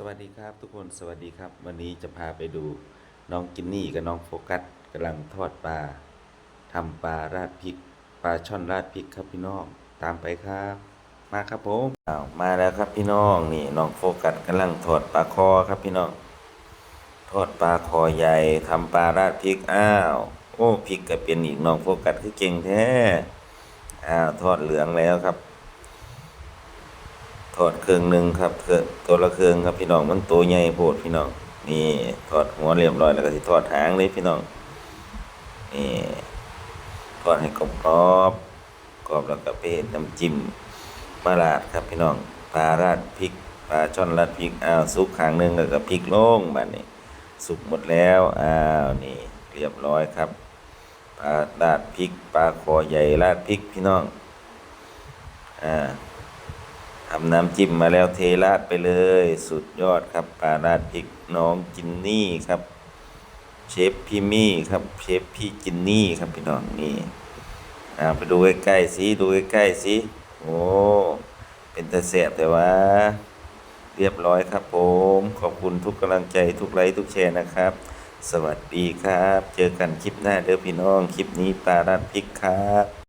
สวัสดีครับทุกคนสวัสดีครับ วันนี้จะพาไปดูน้องกินนี่กับน้องโฟกัสกำลังทอดปลาทำปลาราดพริกปลาช่อนราดพริกครับพี่น้องตามไปครับ มาครับผมอ้าวมาแล้วครับพี่น้องนี่น้องโฟกัสกำลังทอดปลาคอครับพี่น้องทอดปลาคอใหญ่ทำปลาราดพริกอ้าวโอ้พริกก็เป็นอีกน้องโฟกัสคือเก่งแท้อ้าวทอดเหลืองแล้วครับ ทอดเครื่องหนึ่งครับเกืองตัวละเครื่องครับพี่น้องมันตัวใหญ่โพดพี่น้องนี่ทอดหัวเรียบร้อยแล้วก็สิทอดหางเลยพี่น้องนี่ทอดให้กรอบกรอบกรอบแล้วก็ไปเฮ็ดน้ำจิ้มมาราดครับพี่น้องปลาราดพริกปลาช่อนราดพริกอ้าวสุกขางหนึ่งแล้วก็พริกลงบัดนี้สุกหมดแล้วอ้าวนี่เรียบร้อยครับปลาราดพริกปลาคอใหญ่ราดพริกพี่น้องอ่า ทำน้ำจิ้มมาแล้วเทราดไปเลย สุดยอดครับปลาราดพริกน้องจินนี่ครับ เชฟพี่มี่ครับเชฟพี่จินนี่ครับพี่น้องนี่อ่าไปดูใกล้ๆสิดูใกล้ๆสิโอ้เป็นตะแสบแต่ว่าเรียบร้อยครับผม ขอบคุณทุกกำลังใจทุกไลค์ทุกแชร์นะครับ สวัสดีครับ เจอกันคลิปหน้าเด้อพี่น้อง คลิปนี้ปลาราดพริกครับ